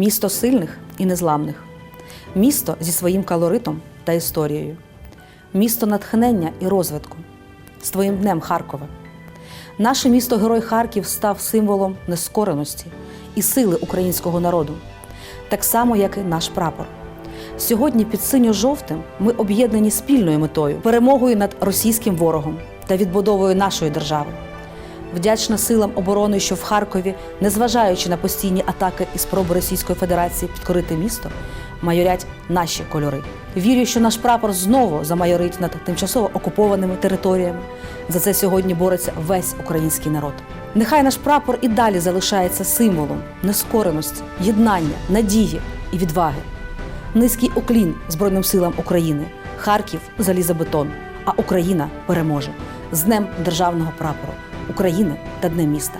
місто сильних і незламних, місто зі своїм колоритом та історією, місто натхнення і розвитку. З твоїм днем Харкова. Наше місто Герой Харків став символом нескореності і сили українського народу, так само, як і наш прапор. Сьогодні під синьо-жовтим ми об'єднані спільною метою перемогою над російським ворогом та відбудовою нашої держави. Вдячна силам оборони, що в Харкові, незважаючи на постійні атаки і спроби Російської Федерації підкорити місто, майорять наші кольори. Вірю, що наш прапор знову замайорить над тимчасово окупованими територіями. За це сьогодні бореться весь український народ. Нехай наш прапор і далі залишається символом нескореності, єднання, надії і відваги. Низький уклін Збройним силам України. Харків залізобетон. А Україна переможе з Днем державного прапору України та дне міста.